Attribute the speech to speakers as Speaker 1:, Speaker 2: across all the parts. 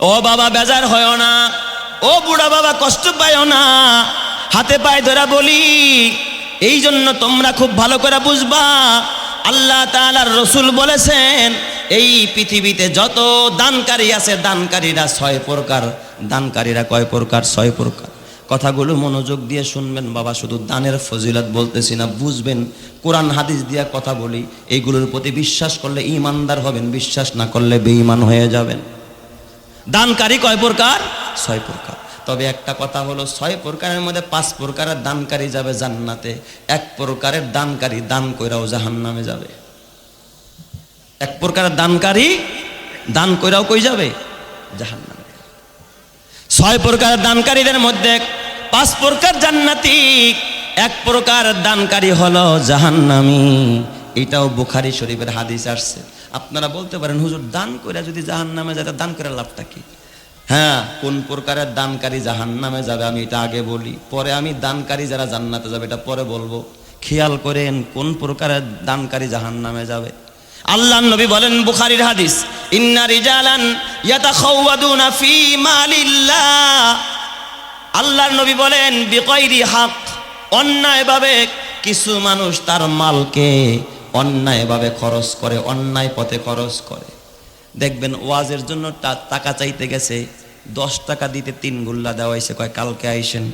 Speaker 1: ও বাবা বেজার হয় না। ও বুড়া বাবা কষ্ট পায় না। হাতে পায়ে ধরা বলি। এই জন্য তোমরা খুব ভালো করে বুঝবা। আল্লাহ তাআলার রসুল বলেছেন, এই পৃথিবীতে যত দানকারী আছে, দানকারীরা ছয় প্রকার। দানকারীরা কয় প্রকার? ছয় প্রকার। কথাগুলো মনোযোগ দিয়ে শুনবেন বাবা, শুধু দানের ফজিলত বলতেছি না, বুঝবেন। কোরআন, হাদিস দিয়া কথা বলি। এইগুলোর প্রতি বিশ্বাস করলে ইমানদার হবেন, বিশ্বাস না করলে বেঈমান হয়ে যাবেন। দানকারী কয় প্রকার? ছয় প্রকার। তবে একটা কথা হলো, ছয় প্রকারের মধ্যে পাঁচ প্রকারের দানকারী যাবে জান্নাতে, এক প্রকারের দানকারী দান কইরাও জাহান্নামে যাবে। এক প্রকারের দানকারী দান কইরাও কই যাবে? জাহান্নামে। ছয় প্রকার দানকারীদের মধ্যে পাঁচ প্রকার জান্নাতি, এক প্রকার দানকারী হলো জাহান্নামি। এটাও বুখারি শরীফের হাদিস আসছে। আপনারা বলতে পারেন, হুজুর, দান করে যদি জাহান নামে যায় দান করে লাভটা কি? হ্যাঁ কোন প্রকারের দানকারী জাহান নামে যাবে, আমি এটা আগে বলি। পরে আমি দানকারী যারা জান্নাতে যাবে, এটা পরে বলব। খেয়াল করেন কোন প্রকারের দানকারী জাহান্নামে যাবে। আল্লাহ নবী বলেন বুখারির হাদিস, ইন্না আল্লাহর নবী বলেন বিকয়রি হক, অন্যায়ভাবে কিছু মানুষ তার মালকে অন্যায়ভাবে খরচ করে, অন্যায় পথে খরচ করে। দেখবেন ওয়াজের জন্য টাকা চাইতে গেছে, দশ টাকা দিতে তিন গুল্লা দেওয়া হয়েছে, কয় কালকে আইসেন?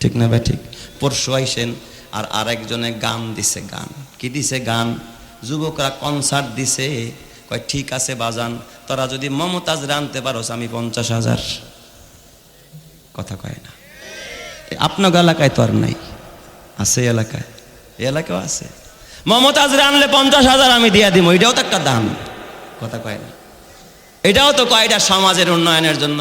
Speaker 1: ঠিক না ভাই ঠিক? পরশু আইসেন, আর আরেকজনে গান দিছে গান। কি দিছে গান? যুবকরা কনসার্ট দিছে, কয় ঠিক আছে বাজান, তোরা যদি মমতাজ রানতে পারোস, আমি পঞ্চাশ হাজার। কথা কয় না। আপনার এলাকায় তো আর নাই। আছে এলাকায়? এলাকাও আছে। মমতাজ আনলে পঞ্চাশ হাজার আমি দিয়া দিব এটাও তো একটা দান কথা কয় না। এটাও তো কয়টা সমাজের উন্নয়নের জন্য,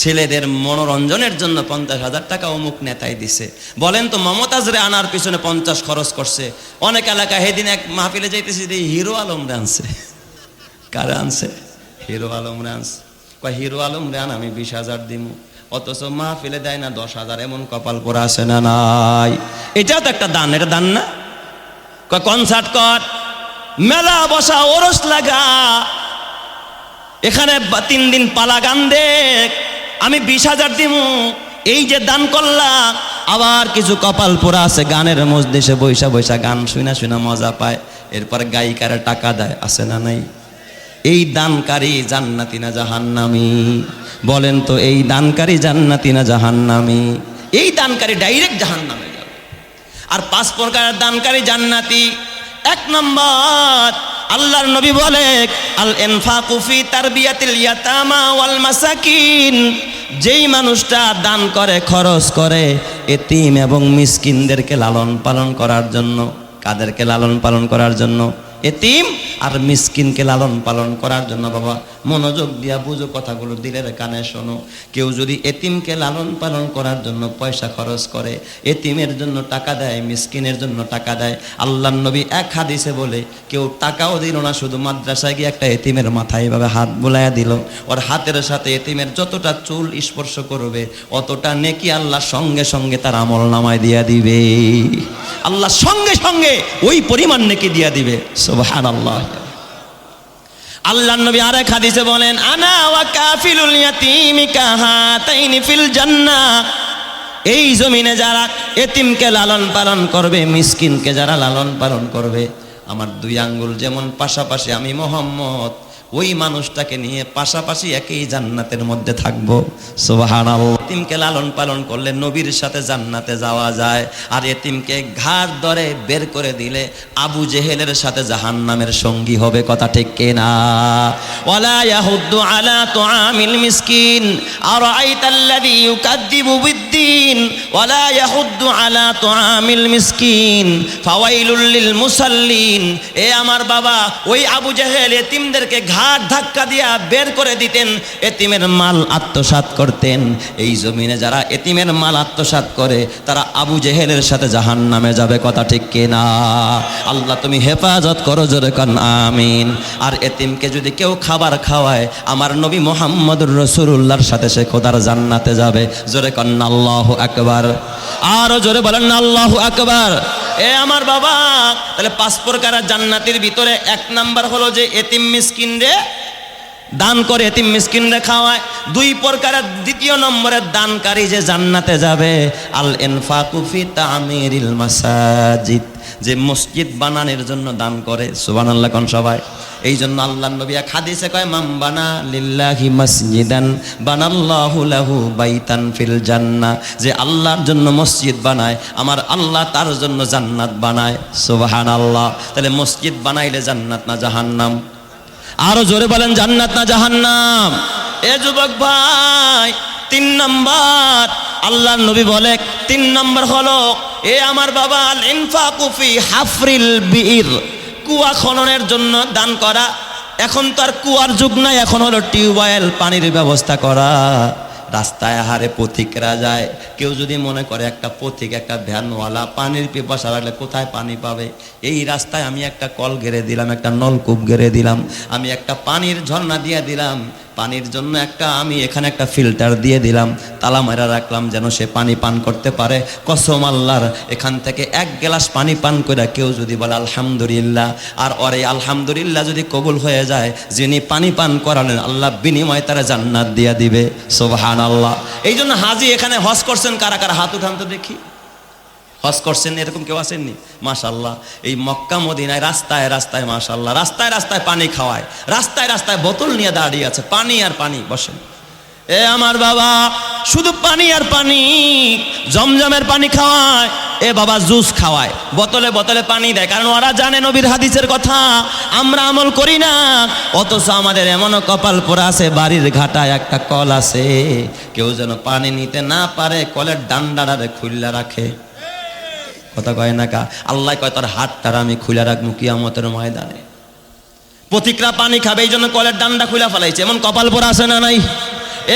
Speaker 1: ছেলেদের মনোরঞ্জনের জন্য পঞ্চাশ হাজার টাকা অমুক নেতাই দিছে। বলেন তো মমতাজ রে আনার পিছনে পঞ্চাশ খরচ করছে। অনেক এলাকা সেদিন এক মাহফিলে যাইতেছি যে হিরো আলম রে আনছে। কারে আনছে? হিরো আলম রে আনছে। কয়, হিরো আলম রে আন, আমি বিশ হাজার দিমু। অথচ মাহফিলে দেয় না দশ হাজার, এমন কপাল পরে আসে না নাই। এটাও তো একটা দান, এটা দান না? কনসার্ট কর, মেলা বসা ওরস লাগা, এখানে তিন দিন পালা গান দেখ, আমি বিশ হাজার দিমু, এই যে দান করলাম, আবার কিছু কপাল পোড়া আছে, গানের মজদেশে বৈশা বৈশা গান শুনা শুনা মজা পায়, এরপর গায়িকারা টাকা দেয়, আছে না নাই? এই দানকারী জান্নাতি না জাহান্নামি? বলেন তো, এই দানকারী জান্নাতি না জাহান্নামি? এই দানকারী ডাইরেক্ট জাহান্নামে। আর পাঁচ প্রকারের দানকারী জান্নাতি। এক নম্বর, আল্লাহর নবী বলে, আল এনফাকুফি তার বিয়াতিল ইয়াতামা ওয়াল মাসাকিন। যেই মানুষটা দান করে, খরচ করে এতিম এবং মিসকিনদেরকে লালন পালন করার জন্য, কাদেরকে লালন পালন করার জন্য, এতিম আর মিসকিনকে লালন পালন করার জন্য বাবা, মনোযোগ দিয়া বুঝো কথাগুলো দিলের কানে শোনো। কেউ যদি এতিমকে লালন পালন করার জন্য পয়সা খরচ করে, এতিমের জন্য টাকা দেয়, মিসকিনের জন্য টাকা দেয় আল্লাহ নবী এক হাদিসে বলে, কেউ টাকাও দিল না, শুধু মাদ্রাসায় গিয়ে একটা এতিমের মাথায় এভাবে হাত বুলাইয়া দিল। ওর হাতের সাথে এতিমের যতটা চুল স্পর্শ করবে, অতটা নেকি আল্লাহ সঙ্গে সঙ্গে তার আমল নামায় দিয়া দিবে। আল্লাহ সঙ্গে সঙ্গে ওই পরিমাণ নেকি দিয়া দিবে। সুবহান আল্লাহ আল্লাহ নবী আরেক হাদিসে বলেন, আনা ওয়া কাফিলুল ইয়াতীমি কাহাতাইনি ফিল জান্নাহ এই জমিনে যারা এতিমকে লালন পালন করবে, মিসকিনকে যারা লালন পালন করবে, আমার দুই আঙ্গুল যেমন পাশাপাশি আমি মোহাম্মদ ওই মানুষটাকে নিয়ে পাশাপাশি একই জান্নাতের মধ্যে থাকব। এতিমকে লালন পালন করলে নবীর সাথে জান্নাতে যাওয়া যায়। আর এতিমকে ঘাট ধরে বের করে দিলে আবু জেহেলের সাথে জাহান্নামের সঙ্গী হবে, কথা ঠিক কিনা? ওয়ালা ইয়াহুদ্দু আলা তুআমিল মিসকিন। আরাআইতাল্লাযী ইউকাদ্দিবু বিদ্দিন ওয়ালা ইয়াহুদ্দু আলা তুআমিল মিসকিন, ফাওয়াইলুল লিল মুসাল্লিন। এ আমার বাবা, ওই আবু জেহেল এতিমদেরকে ঘাট ধাক্কা দিয়া বের করে দিতেন, এতিমের মাল আত্মসাৎ করতেন। এই জমিনে যারা এতিমের মাল আত্মসাৎ করে, তারা আবু জেহেলের সাথে জাহান নামে যাবে, কথা ঠিক কিনা আল্লাহ তুমি হেফাজত করো জোরে কন, আমিন। আর এতিমকে যদি কেউ খাবার খাওয়ায়, আমার নবী মোহাম্মদুর রসুল্লাহর সাথে সে খোদার জান্নাতে যাবে, জোরে কন আল্লাহ আকবার। আরও জোরে বলেন না, আল্লাহ আকবার। এ আমার বাবা, তাহলে পাসপোর্ট কারা জান্নাতির ভিতরে? এক নাম্বার হলো যে এতিম মিসকিন রে দান করে, এতিম মিসকিনরে খাওয়ায়। দুই প্রকারের দ্বিতীয় নম্বরে দানকারী যে জান্নাতে যাবে। আল এনফাকুফি তামিরিল মাসাজিদ। যে মসজিদ বানানোর জন্য দান করে, সুবহানাল্লাহ কোন সবাই? এই জন্য আল্লাহ নবী এক কয় মাম বানা লিল্লাহি মসজিদান, বানাল্লাহু লাহু বাইতান ফিল জান্নাহ যে আল্লাহর জন্য মসজিদ বানায়, আমার আল্লাহ তার জন্য জান্নাত বানায়, সুবহানাল্লাহ। তাহলে মসজিদ বানাইলে জান্নাত না জাহান্নাম? আরও জোরে বলেন, জান্নাত না জাহান্নাম? এ যুবক ভাই তিন নম্বর। আল্লাহ নবী বলে, তিন নম্বর হলো, এ আমার বাবা আল ইনফাকুফি হাফরিল বীর কুয়া খননের জন্য দান করা। এখন তো আর কুয়ার যুগ নাই, এখন হলো টিউবওয়েল পানির ব্যবস্থা করা। রাস্তায় হারে পথিকরা যায়। কেউ যদি মনে করে একটা পথিক, একটা ভ্যানওয়ালা, পানির পিপাসা লাগলে কোথায় পানি পাবে? এই রাস্তায় আমি একটা কল গেড়ে দিলাম, একটা নলকূপ গেড়ে দিলাম, আমি একটা পানির ঝর্ণা দিয়ে দিলাম। পানির জন্য একটা আমি এখানে একটা ফিল্টার দিয়ে দিলাম, তালা মেরা রাখলাম যেন সে পানি পান করতে পারে। কসম আল্লাহর, এখান থেকে এক গ্লাস পানি পান করে কেউ যদি বলে আলহামদুলিল্লাহ, আর অরে আলহামদুলিল্লাহ যদি কবুল হয়ে যায়, যিনি পানি পান করালেন, আল্লাহ বিনিময় তারা জান্নাত দিয়ে দিবে। সোবাহান আল্লাহ এই জন্য হাজি এখানে হজ করছেন কারা কারা? হাত উঠান তো দেখি। হজ করছেন, এরকম কেউ আসেননি মাশাল্লাহ এই মক্কা, মদিনায় রাস্তায় রাস্তায় মাশাল্লাহ রাস্তায় রাস্তায় পানি খাওয়ায়, রাস্তায় রাস্তায় বোতল নিয়ে দাঁড়িয়ে আছে, পানি আর পানি, বসেন। এ আমার বাবা, শুধু পানি আর পানি, জমজমের পানি খাওয়ায়, এ বাবা জুস খাওয়ায়, বোতলে বোতলে পানি দেয়, কারণ ওরা জানে নবীর হাদিসের কথা, আমরা আমল করি না, অথচ আমাদের এমনও কপাল পোড়া আছে, বাড়ির ঘাটায় একটা কল আছে, কেউ যেন পানি নিতে না পারে, কলের ডান্ডারে খুললা রাখে। কথা কয় না কা? আল্লাহ কয়, তোর হাতটার আমি খুলে রাখব কিয়ামতের ময়দানে। পথিকরা পানি খাবে এই জন্য কলের ডান্ডা খুলে ফেলাইছে। এমন কপাল পর আসে না নাই?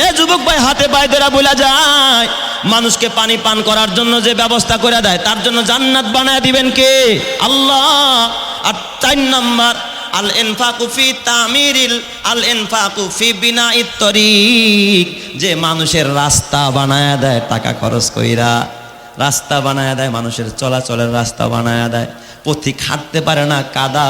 Speaker 1: এ যুবক ভাই, হাতে পায়ে ধরা বলা যায়। মানুষকে পানি পান করার জন্য যে ব্যবস্থা করে দেয়, তার জন্য জান্নাত বানায় দিবেন কে? আল্লাহ। আর চার নাম্বার আল এনফাকুফি তামিরিল আল এনফাকুফি বিনা ইত্তরিক যে মানুষের রাস্তা বানায় দেয়, টাকা খরচ কইরা। রাস্তা বানায় দেয়, মানুষের চলাচলের রাস্তা বানায় দেয়। পথিক হাঁটতে পারে না, কাদা।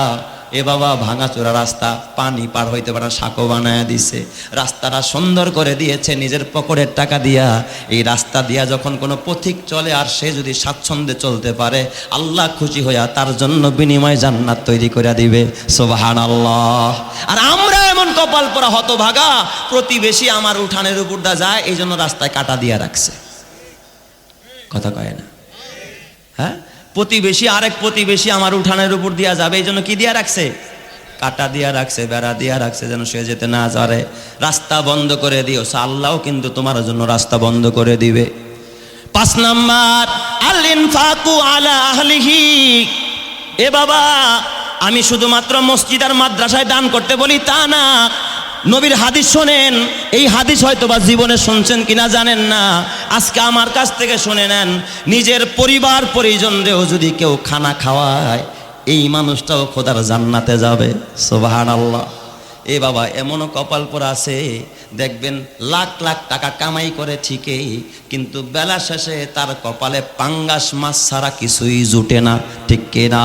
Speaker 1: এ বাবা, ভাঙাচোরা রাস্তা, পানি পার হইতে পারে সাঁকো বানায় দিছে। রাস্তাটা সুন্দর করে দিয়েছে, নিজের পকেটের টাকা দিয়া। এই রাস্তা দিয়া যখন কোনো পথিক চলে আর সে যদি স্বাচ্ছন্দ্যে চলতে পারে, আল্লাহ খুশি হইয়া তার জন্য বিনিময় জান্নাত তৈরি করে দিবে। সোবাহান আল্লাহ আর আমরা এমন কপাল পরা হতভাগা, প্রতিবেশী আমার উঠানের উপর দা যায় এই জন্য রাস্তায় কাটা দিয়া রাখছে। কথা কয় না। হ্যাঁ? প্রতিবেশী, আরেক প্রতিবেশী আমার উঠানের উপর দিয়া যাবে, এই জন্য কি দিয়া রাখছে? কাটা দিয়া রাখছে, বেড়া দিয়া রাখছে, যেন সে যেতে না পারে। রাস্তা বন্ধ করে দিও আল্লাহও কিন্তু তোমার জন্য রাস্তা বন্ধ করে দিবে। পাঁচ নাম্বার আল ইনফাকু আলা আহলিহি। এ বাবা, আমি শুধুমাত্র মসজিদ আর মাদ্রাসায় দান করতে বলি তা না নবীর হাদিস শোনেন, এই হাদিস হয়তো বা জীবনে শুনছেন কিনা জানেন না, আজকে আমার কাছ থেকে শুনে নেন, নিজের পরিবার পরিজনদেরও যদি কেউ খানা খাওয়ায়, এই মানুষটাও খোদার জান্নাতে যাবে সোবাহান আল্লাহ এ বাবা, এমনও কপাল পরা আছে। দেখবেন লাখ লাখ টাকা কামাই করে ঠিকই, কিন্তু বেলা শেষে তার কপালে পাঙ্গাস মাছ ছাড়া কিছুই জুটে না, ঠিক কিনা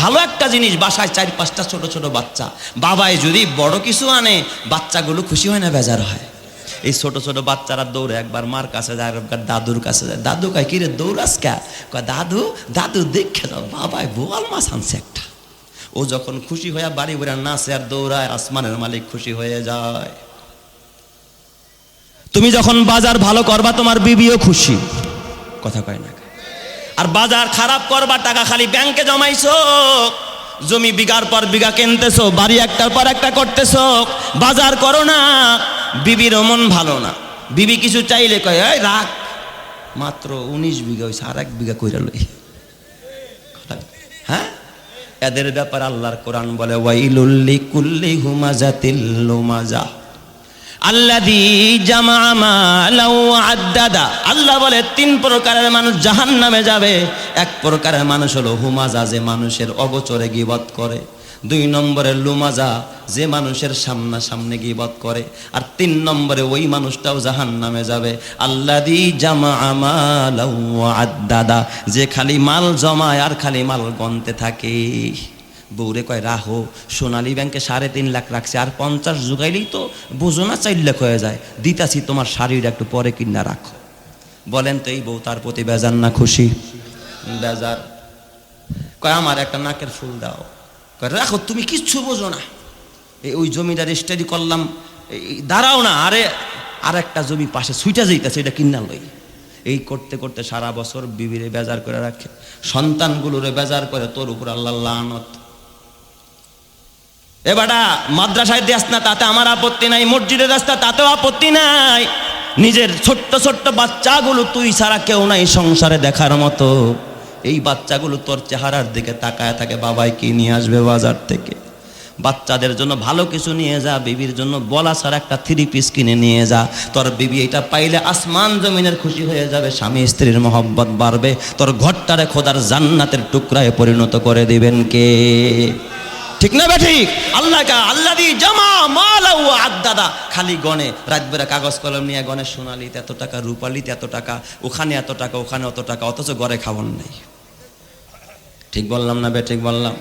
Speaker 1: ভালো একটা জিনিস, বাসায় চার পাঁচটা ছোট ছোট বাচ্চা। বাবায় যদি বড় কিছু আনে, বাচ্চাগুলো খুশি হয় না, বেজার হয়। এই ছোট ছোট বাচ্চারা দৌড়ে একবার মার কাছে যায়, একবার দাদুর কাছে যায়। দাদু কয়, কিরে, দৌড়াস কে? দাদু দাদু, দেখে দাও বাবাই বোয়াল মাছ আনছে একটা। ও যখন খুশি হয়ে বাড়ি বেড়া নাচে আর দৌড়ায়, আসমানের মালিক খুশি হয়ে যায়। তুমি যখন বাজার ভালো করবা, তোমার বিবিও খুশি। কথা কয় না আর বাজার খারাপ করবা, টাকা খালি ব্যাংকে জমাইছো। জমি বিঘার পর বিঘা কিনতেছো, বাড়ি একটার পর একটা করতেছো। বাজার করো না বিবির মন ভালো না। বিবি কিছু চাইলে কয় রাখ, মাত্র উনিশ বিঘা হয়েছে আর এক বিঘা কইরা লই। এদের ব্যাপার আল্লাহর কোরআন বলে ওয়াইলুল্লি কুল্লি হুমাজা লুমাজা। আল্লাদি জামা মালাউ আদাদা আল্লাহ বলে, তিন প্রকারের মানুষ জাহান নামে যাবে। এক প্রকারের মানুষ হলো হুমাজা, যে মানুষের অগোচরে গিবত করে। দুই নম্বরে লুমাজা যে মানুষের সামনা সামনে গিবত করে, আর তিন নম্বরে ওই মানুষটাও জাহান নামে যাবে আল্লাদি জামা আমাল আদাদা যে খালি মাল জমায় আর খালি মাল গনতে থাকে। বউরে কয়, রাহো, সোনালী ব্যাংকে সাড়ে তিন লাখ রাখছে, আর পঞ্চাশ জোগাইলেই তো বুঝো না চার লাখ হয়ে যায়। দিতাছি তোমার শাড়ির একটু পরে কিনা রাখো। বলেন তো এই বউ তার প্রতি বেজার না খুশি? বেজার। কয়, আমার একটা নাকের ফুল দাও। রাখো, তুমি কিচ্ছু বোঝো না। এই ওই জমিটা রেজিস্টারি করলাম দাঁড়াও না, আরে আর একটা জমি পাশে সুইটা যাইতেছে, এটা কিনা লই। এই করতে করতে সারা বছর বিবিরে বেজার করে রাখে, সন্তানগুলোরে বেজার করে, তোর উপর আল্লাহ লানত। এ বাটা, মাদ্রাসায় দিয়াস না, তাতে আমার আপত্তি নাই মসজিদের রাস্তা তাতেও আপত্তি নাই। নিজের ছোট্ট ছোট্ট বাচ্চাগুলো তুই ছাড়া কেউ নাই সংসারে দেখার মতো। এই বাচ্চাগুলো তোর চেহারার দিকে তাকায় থাকে, বাবাই, কি নিয়ে আসবে বাজার থেকে? বাচ্চাদের জন্য ভালো কিছু নিয়ে যা, বিবির জন্য বলা ছাড়া একটা থ্রি পিস কিনে নিয়ে যা। তোর বিবি এটা পাইলে আসমান জমিনের খুশি হয়ে যাবে, স্বামী স্ত্রীর মহব্বত বাড়বে। তোর ঘরটারে খোদার জান্নাতের টুকরায় পরিণত করে দিবেন কে? ঠিক না ঠিক? আল্লাহ কা আল্লাহ দি জামা, মালা ও আদাদা। খালি গনে রাত বেড়া কাগজ কলম নিয়ে গনে সোনালিতে এত টাকা, রূপালিতে এত টাকা, ওখানে এত টাকা, ওখানে অত টাকা, অথচ ঘরে খাবার নেই। ঠিক বললাম না ঠিক বললাম।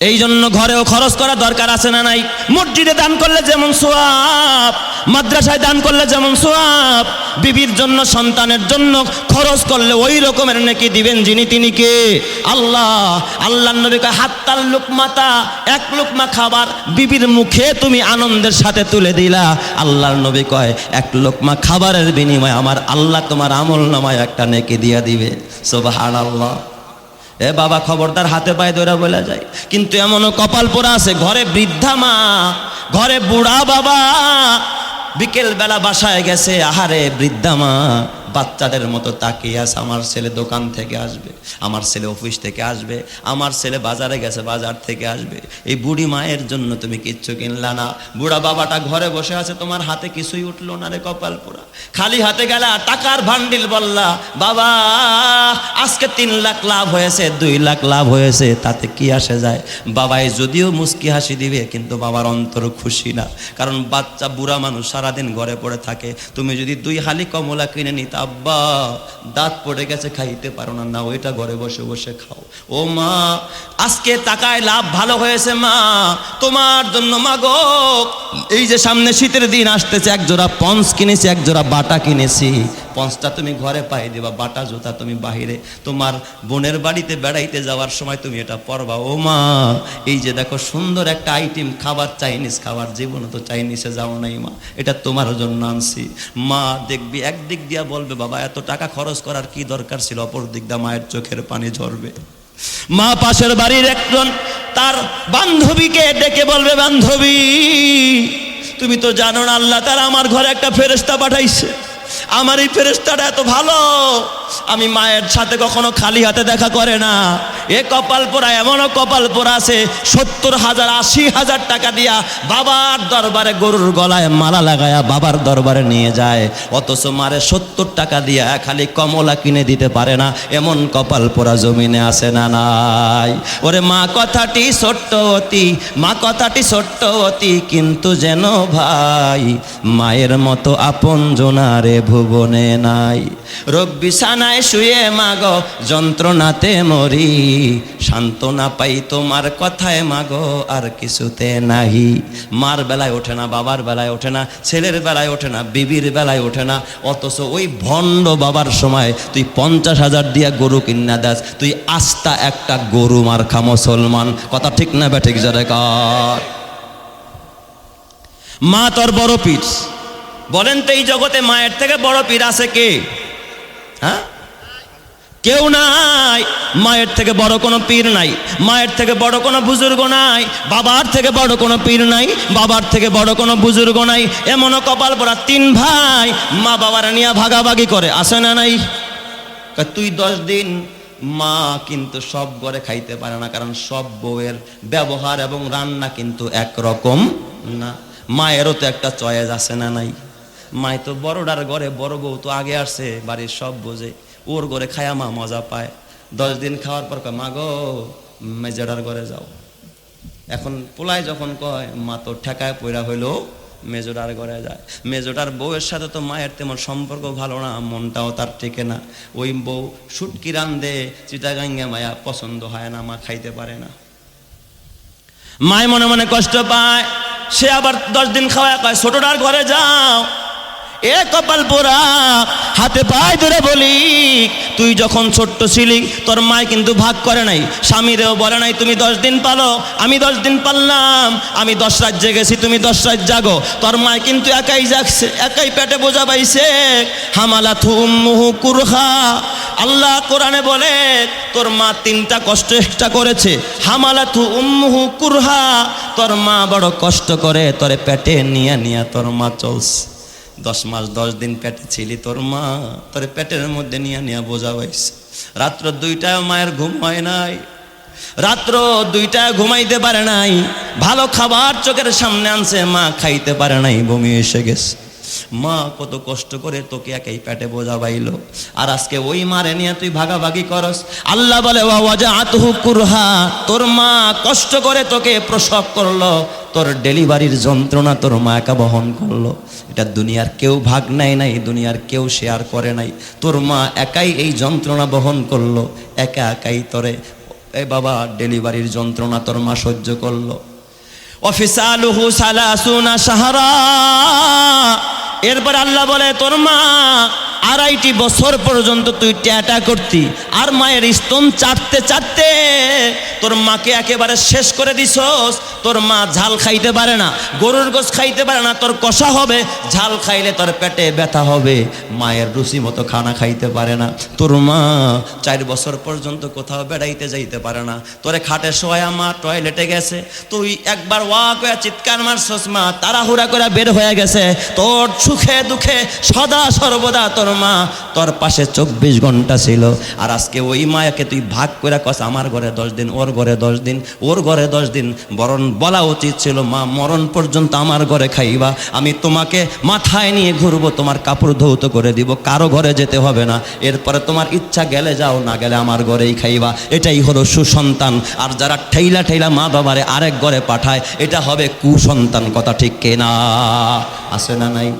Speaker 1: এই জন্য ঘরেও খরচ করা দরকার আছে না নাই? মসজিদে দান করলে যেমন সোয়াব, মাদ্রাসায় দান করলে যেমন সোয়াব, বিবির জন্য, সন্তানের জন্য খরচ করলে ওই রকমের নাকি দিবেন যিনি তিনি কে? আল্লাহ। আল্লাহ নবী কয়, হাত্তাল লুকমাতা, এক লুকমা খাবার বিবির মুখে তুমি আনন্দের সাথে তুলে দিলা। আল্লাহর নবী কয়, এক লোকমা খাবারের বিনিময়ে আমার আল্লাহ তোমার আমল নামায় একটা নেকি দিয়ে দিবে। সুবহানাল্লাহ। এ বাবা খবরদার হাতে পায়ে দৌড়া বলা যায়, কিন্তু এমনও কপাল পোড়া আছে, ঘরে বৃদ্ধা মা, ঘরে বুড়া বাবা বিকেল বেলা বাসায় গেছে, আহারে বৃদ্ধা মা। বাচ্চাদের মতো তাকিয়ে আছে, আমার ছেলে দোকান থেকে আসবে, আমার ছেলে অফিস থেকে আসবে, আমার ছেলে বাজারে গেছে, বাজার থেকে আসবে। এই বুড়ি মায়ের জন্য তুমি কিচ্ছু কিনলা না। বুড়া বাবাটা ঘরে বসে আছে, তোমার হাতে কিছুই উঠল না রে কপাল পোড়া। খালি হাতে গেলা টাকার ভান্ডিল বললা, বাবা, আজকে তিন লাখ লাভ হয়েছে, দুই লাখ লাভ হয়েছে, তাতে কি আসে যায়? বাবাই যদিও মুস্কি হাসি দিবে, কিন্তু বাবার অন্তর খুশি না। কারণ বাচ্চা বুড়া মানুষ সারাদিন ঘরে পড়ে থাকে। তুমি যদি দুই হালি কমলা কিনে নিতে আব্বা, দাঁত পড়ে গেছে, খাইতে পারো না না ওইটা ঘরে বসে বসে খাও। ও মা, আজকে তাকায় লাভ ভালো হয়েছে মা, তোমার জন্য মা গো, এই যে সামনে শীতের দিন আসতেছে এক জোড়া পঞ্চ কিনেছি এক জোড়া বাটা কিনেছি। পঞ্চটা তুমি ঘরে পাই দেবা, বাটা জুতা তুমি বাহিরে। তোমার বোনের বাড়িতে বেড়াইতে যাওয়ার সময় তুমি এটা পরবা। ও মা, এই যে দেখো সুন্দর একটা আইটেম খাবার চাইনিজ খাবার, জীবনে তো চাইনিজে যাও নাই মা। এটা তোমার জন্য আনছি। মা দেখবি, একদিক দিয়া বলবে, বাবা, এত টাকা খরচ করার কি দরকার ছিল? অপর দিক দিয়া মায়ের চোখের পানি ঝরবে। মা পাশের বাড়ির একজন, তার বান্ধবীকে ডেকে বলবে, বান্ধবী, তুমি তো জানো না, আল্লাহ তারা আমার ঘরে একটা ফেরেস্তা পাঠাইছে। আমার এই ফেরেস্তাটা এত ভালো আমি মায়ের সাথে কখনো খালি হাতে দেখা করে না। এ কপাল পোড়া, এমনও কপাল পোড়া আছে, সত্তর হাজার, আশি হাজার টাকা দিয়া বাবার দরবারে গরুর গলায় মালা লাগায়া বাবার দরবারে নিয়ে যায়। অথচ মারে সত্তর টাকা দিয়া খালি কমলা কিনে দিতে পারে না, এমন কপাল পোড়া জমিনে আছে না নাই। ওরে মা কথাটি ছোট্ট অতি, মা কথাটি ছোট্ট অতি, কিন্তু যেন ভাই মায়ের মতো আপন জোনারে ভুবনে নাই। রোগ বিছানায় শুয়ে মাগো, যন্ত্রণাতে মরি সান্ত্বনা পাই তোমার কথায়, মাগো, আর কিছুতে নাহি। মার বেলায় ওঠে না, বাবার বেলায় ওঠে না, ছেলের বেলায় ওঠে না, বিবির বেলায় ওঠে না। অথচ ওই ভণ্ড বাবার সময় তুই পঞ্চাশ হাজার দিয়া গরু কিনা দাস, তুই আস্তা একটা গরু মার্খা মুসলমান। কথা ঠিক না ব্যাঠিক যারে কর। মা তোর বড় পীর। বলেন তো এই জগতে মায়ের থেকে বড় পীর আছে কে? হ্যাঁ? কেউ নাই। মায়ের থেকে বড় কোনো পীর নাই। মায়ের থেকে বড় কোনো বুজুর্গ নাই। বাবার থেকে বড় কোনো পীর নাই। বাবার থেকে বড় কোনো বুজুর্গ নাই। এমনও কপাল পড়া তিন ভাই। মা বাবারা নিয়ে ভাগাভাগি করে। আসে না নাই? তুই দশ দিন মা কিন্তু সব ঘরে খাইতে পারে না, কারণ সব বউয়ের ব্যবহার এবং রান্না কিন্তু একরকম না। মায়েরও তো একটা চয়েস আছে না নাই? মায় তো বড়ডার ঘরে বড় বউ তো আগে আসছে বাড়ির সব বোঝে। ওর ঘরে খায়া মা মজা পায়। দশ দিন খাওয়ার পর কয়, মা গো ঘরে যাও। এখন পোলায় যখন কয় মা তো ঠেকায় পয়রা হইল মেজোটার ঘরে যায়। মেজোটার বউয়ের সাথে তো মায়ের তেমন সম্পর্ক ভালো না মনটাও তার টেকে না। ওই বউ সুটকি রান্দে চিটাগাঙ্গে মায়া পছন্দ হয় না মা খাইতে পারে না। মায় মনে মনে কষ্ট পায় সে আবার দশ দিন খাওয়া কয় ছোটটার ঘরে যাও। এ কপাল পোড়া, হাতে পায়ে ধরে বলি, তুই যখন ছোট্ট ছিলি, তোর মায় কিন্তু ভাগ করে নাই। স্বামীরেও বলে নাই, তুমি দশ দিন পালো, আমি দশ দিন পারলাম আমি দশ রাত জেগেছি, তুমি দশ রাত জাগো। তোর মায় কিন্তু একাই জাগছে, একাই পেটে বোঝা পাইছে, হামালা থুম মুহু কুরহা। আল্লাহ কোরআনে বলে, তোর মা তিনটা কষ্ট এক্সট্রা করেছে। হামালা থু উম্মুহু কুরহা, তোর মা বড় কষ্ট করে, তোরে পেটে নিয়ে নিয়ে তোর মা চলছে। দশ মাস, দশ দিন পেটে ছিলি তোর মা, তোর পেটের মধ্যে নিয়ে নিয়ে বোঝা পাইছে রাত্র দুইটায় মায়ের ঘুম হয় নাই, রাত্র দুইটায় ঘুমাইতে পারে নাই, ভালো খাবার চোখের সামনে আনছে, মা খাইতে পারে নাই, বমি এসে গেছে। মা কত কষ্ট করে তোকে একাই পেটে বোঝা বাইলো আর আজকে ওই মারে নিয়ে তুই ভাগাভাগি করস। আল্লাহ বলে কুরহা। তোর মা কষ্ট করে তোকে প্রসব করল। তোর ডেলিভারির যন্ত্রণা তোর মা একা বহন করল। এটা দুনিয়ার কেউ ভাগ নেয় নাই, দুনিয়ার কেউ শেয়ার করে নাই। তোর মা একাই এই যন্ত্রণা বহন করল। একা একাই তোরে, এ বাবা, ডেলিভারির যন্ত্রণা তোর মা সহ্য করল। অফিসালুহু সালাসুনা সাহারা এরপর আল্লাহ বলে তোর মা আড়াইটি বছর পর্যন্ত তুই ট্যাটা করতি। আর মায়ের স্তন চাটতে চাটতে তোর মাকে একেবারে শেষ করে দিছস। তোর মা ঝাল খাইতে পারে না, গরুর গোস খাইতে পারে না, তোর কষা হবে, ঝাল খাইলে তোর পেটে ব্যথা হবে। মায়ের রুচি মতো খানা খাইতে পারে না। তোর মা চার বছর পর্যন্ত কোথাও বেড়াইতে যাইতে পারে না। তোরে খাটে শোয়া মা টয়লেটে গেছে। তুই একবার ওয়া করে চিৎকার মারছস মা, তাড়াহুড়া করে বের হয়ে গেছে। তোর সুখে দুঃখে সদা সর্বদা তোর মা, তোর পাশে চব্বিশ ঘণ্টা ছিল। আর আজকে ওই মায়াকে তুই ভাগ করে কস, আমার ঘরে দশ দিন, ওর ঘরে দশ দিন, ওর ঘরে দশ দিন। বরণ বলা উচিত ছিল, মা, মরণ পর্যন্ত আমার ঘরে খাইবা। আমি তোমাকে মাথায় নিয়ে ঘুরবো, তোমার কাপড় ধৌত করে দিব, কারও ঘরে যেতে হবে না। এরপরে তোমার ইচ্ছা গেলে যাও, না গেলে আমার ঘরেই খাইবা। এটাই হলো সুসন্তান। আর যারা ঠেইলা ঠেইলা মা বাবারে আরেক ঘরে পাঠায়, এটা হবে কুসন্তান। কথা ঠিক কেনা? আছে না নাই?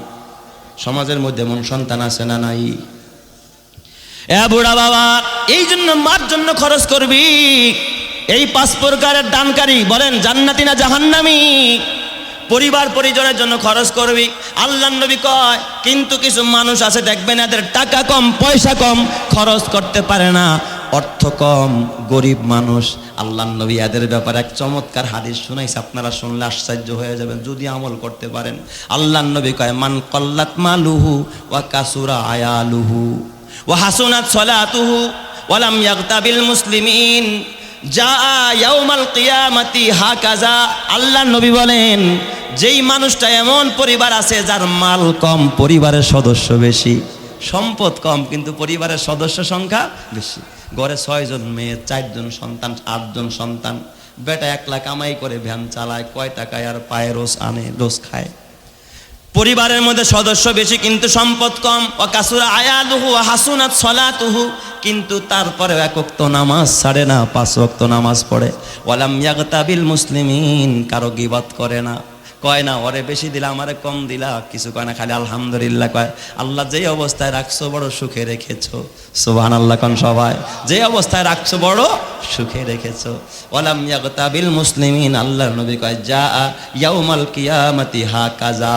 Speaker 1: সমাজের মধ্যে এমন সন্তান আছে না নাই? এ বুড়া বাবা এই জন্য মার জন্য খরচ করবি। এই পাঁচ প্রকারের দানকারী বলেন, জান্নাতি না জাহান্নামি? পরিবার পরিজনের জন্য খরচ করবি। আল্লাহ নবী কয়, কিন্তু কিছু মানুষ আছে, দেখবেন এদের টাকা কম, পয়সা কম, খরচ করতে পারে না। অর্থ কম, গরিব মানুষ। আল্লাহ নবী এদের ব্যাপারে এক চমৎকার হাদিস শুনাইছে। আপনারা শুনলে আশ্চর্য হয়ে যাবেন, যদি আমল করতে পারেন। আল্লাহ নবী কয়, মান কল্লাত মালুহু ওয়া কাসুরা আয়ালুহু ওয়া হাসুনাত সলাতুহু ওয়ালাম ইয়াগতাবিল মুসলিমিন। যা আল্লাহ নবী বলেন, যেই মানুষটা এমন পরিবার আছে যার মাল কম, পরিবারের সদস্য বেশি। সম্পদ কম, কিন্তু পরিবারের সদস্য সংখ্যা বেশি। ঘরে ছয়জন মেয়ে, চারজন সন্তান, আটজন সন্তান। বেটা একলা কামাই করে ভ্যান চালায়, কয় টাকায় আর পায়ে রোজ আনে, রোজ খায়। পরিবারের মধ্যে সদস্য বেশি, কিন্তু সম্পদ কম। ও কাসুরা আয়ালুহু হাসুনাত সলাতুহু। কিন্তু তারপরে একক্ত নামাজ ছাড়ে না, পাঁচ ওয়াক্ত নামাজ পড়ে। ওয়ালাম ইয়াগতাবিল মুসলিমিন, কারও গিবাত করে না। কয় না, ওরে বেশি দিলা, আমারে কম দিলা। কিছু কয় না, খালি আলহামদুলিল্লাহ কয়, আল্লাহ যেই অবস্থায় রাখছো বড় সুখে রেখেছো। সুবহান আল্লাহ কন সবাই যে অবস্থায় রাখছো বড় সুখে রেখেছো। ওয়ালাম ইয়াগতাবিল মুসলিমিন, আল্লাহর নবী কয় যা ইয়াউমাল কিয়ামতি হা কাজা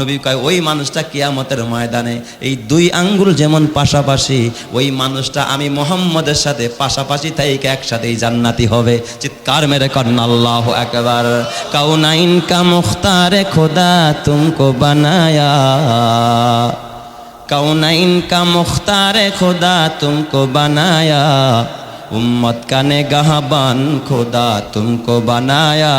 Speaker 1: নবী কয়, ওই মানুষটা কিয়ামতের ময়দানে, এই দুই আঙ্গুল যেমন পাশাপাশি, ওই মানুষটা আমি মোহাম্মদের সাথে পাশাপাশি থাইকে একসাথেই জান্নাতি হবে। চিৎকার মেরে করেন আল্লাহ একবার কাউনাইন کا مختار خدا تم کو بنایا۔ کون ان کا مختار خدا تم کو بنایا۔ امت کا نگاہ بان خدا تم کو بنایا۔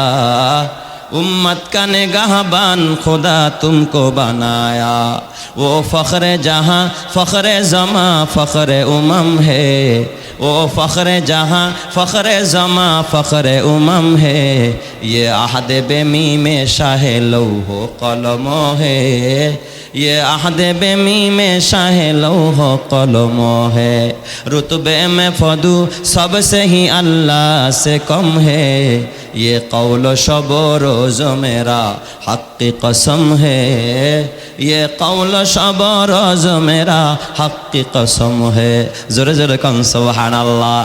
Speaker 1: امت کا نگاہ بان خدا تم کو بنایا۔ وہ فخر جہاں، فخر زماں، فخر امم ہے۔ وہ فخر جہاں، فخر زماں، فخر امم ہے۔ یہ عہد می میں شاہ لوح و قلم ہے۔ یہ عہد می میں شاہ لوح و قلم ہے۔ رتبے میں فدو سب سے ہی اللہ سے کم ہے۔ یہ قول و شبور و रोज मेरा हक की कसम है ये कौल शब रोज मेरा हक की कसम है जोरे जोरे कम सुबहान अल्लाह